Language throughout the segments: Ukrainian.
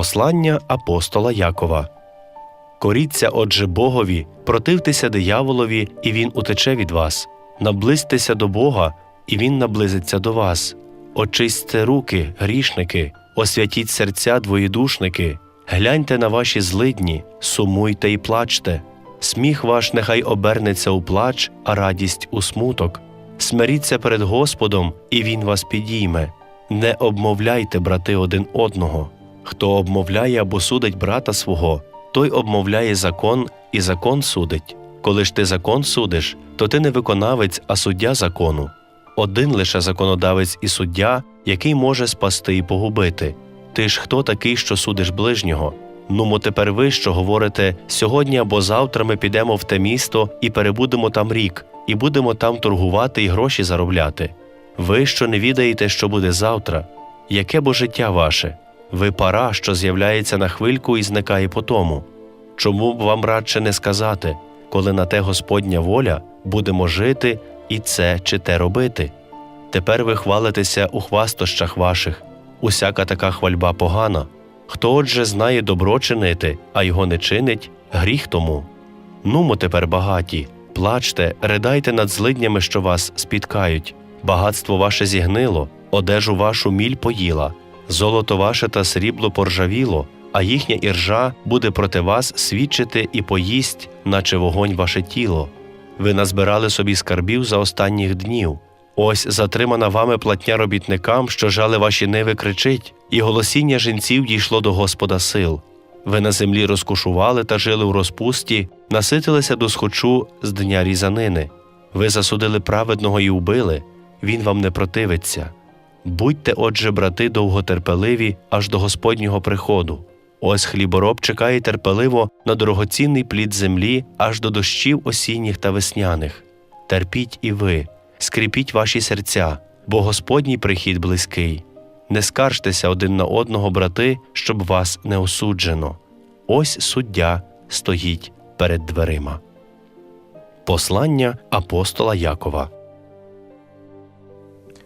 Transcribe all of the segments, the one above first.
Послання апостола Якова. Коріться, отже, Богові, противтеся дияволові, і він утече від вас. Наблизьтеся до Бога, і він наблизиться до вас. Очистьте руки, грішники, освятіть серця, двоєдушники, гляньте на ваші злидні, сумуйте і плачте. Сміх ваш нехай обернеться у плач, а радість у смуток. Смиріться перед Господом, і Він вас підійме. Не обмовляйте, брати, один одного. Хто обмовляє або судить брата свого, той обмовляє закон, і закон судить. Коли ж ти закон судиш, то ти не виконавець, а суддя закону. Один лише законодавець і суддя, який може спасти і погубити. Ти ж хто такий, що судиш ближнього? Нумо тепер ви, що говорите сьогодні або завтра ми підемо в те місто і перебудемо там рік, і будемо там торгувати і гроші заробляти. Ви, що не відаєте, що буде завтра, яке бо життя ваше? Ви пара, що з'являється на хвильку і зникає по тому. Чому б вам радше не сказати, коли на те Господня воля будемо жити і це чи те робити? Тепер ви хвалитеся у хвастощах ваших, усяка така хвальба погана. Хто отже знає добро чинити, а його не чинить, гріх тому. Нумо тепер багаті, плачте, ридайте над злиднями, що вас спіткають. Багатство ваше зігнило, одежу вашу міль поїла, золото ваше та срібло поржавіло, а їхня іржа буде проти вас свідчити і поїсть, наче вогонь ваше тіло. Ви назбирали собі скарбів за останніх днів. Ось затримана вами платня робітникам, що жали ваші ниви кричить, і голосіння жінців дійшло до Господа сил. Ви на землі розкушували та жили в розпусті, наситилися до схочу з дня різанини. Ви засудили праведного і убили, він вам не противиться. Будьте, отже, брати, довготерпеливі аж до Господнього приходу. Ось хлібороб чекає терпеливо на дорогоцінний плід землі аж до дощів осінніх та весняних. Терпіть і ви, скріпіть ваші серця, бо Господній прихід близький. Не скаржтеся один на одного, брати, щоб вас не осуджено. Ось суддя стоїть перед дверима. Послання апостола Якова.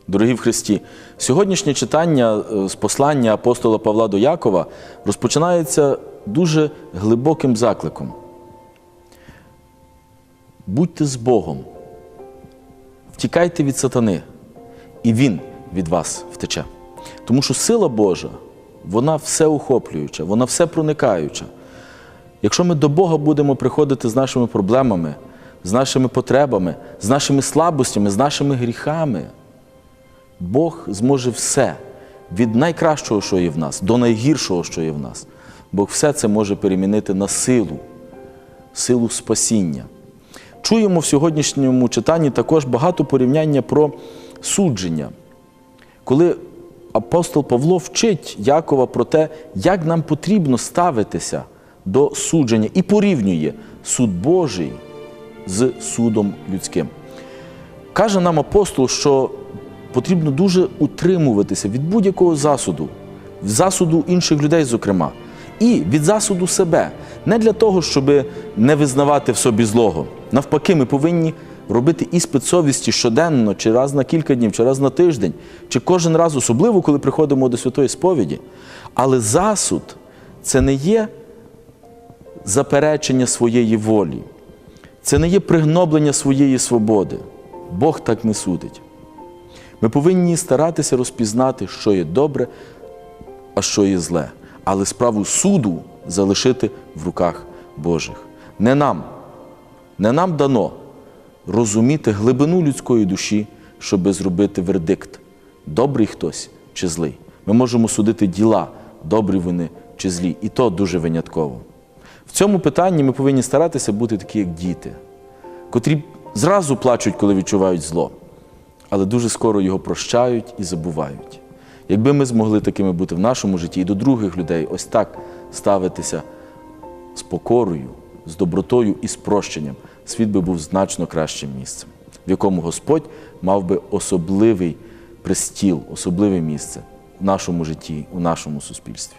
Дорогі в Христі, сьогоднішнє читання е, з послання апостола Павла до Якова розпочинається дуже глибоким закликом. Будьте з Богом, втікайте від сатани, і Він від вас втече. Тому що сила Божа, вона всеохоплююча, вона все проникаюча. Якщо ми до Бога будемо приходити з нашими проблемами, з нашими потребами, з нашими слабостями, з нашими гріхами, Бог зможе все від найкращого, що є в нас, до найгіршого, що є в нас. Бог все це може перемінити на силу, силу спасіння. Чуємо в сьогоднішньому читанні також багато порівняння про судження. Коли апостол Павло вчить Якова про те, як нам потрібно ставитися до судження і порівнює суд Божий з судом людським. Каже нам апостол, що потрібно дуже утримуватися від будь-якого засуду, засуду інших людей, зокрема, і від засуду себе. Не для того, щоб не визнавати в собі злого. Навпаки, ми повинні робити іспит совісті щоденно, чи раз на кілька днів, чи раз на тиждень, чи кожен раз, особливо, коли приходимо до святої сповіді. Але засуд це не є заперечення своєї волі, це не є пригноблення своєї свободи. Бог так не судить. Ми повинні старатися розпізнати, що є добре, а що є зле, але справу суду залишити в руках Божих. Не нам, не нам дано розуміти глибину людської душі, щоби зробити вердикт, добрий хтось чи злий. Ми можемо судити діла, добрі вони чи злі, і то дуже винятково. В цьому питанні ми повинні старатися бути такі, як діти, котрі зразу плачуть, коли відчувають зло але дуже скоро його прощають і забувають. Якби ми змогли такими бути в нашому житті і до других людей, ось так ставитися з покорою, з добротою і з прощенням, світ би був значно кращим місцем, в якому Господь мав би особливий престіл, особливе місце в нашому житті, у нашому суспільстві.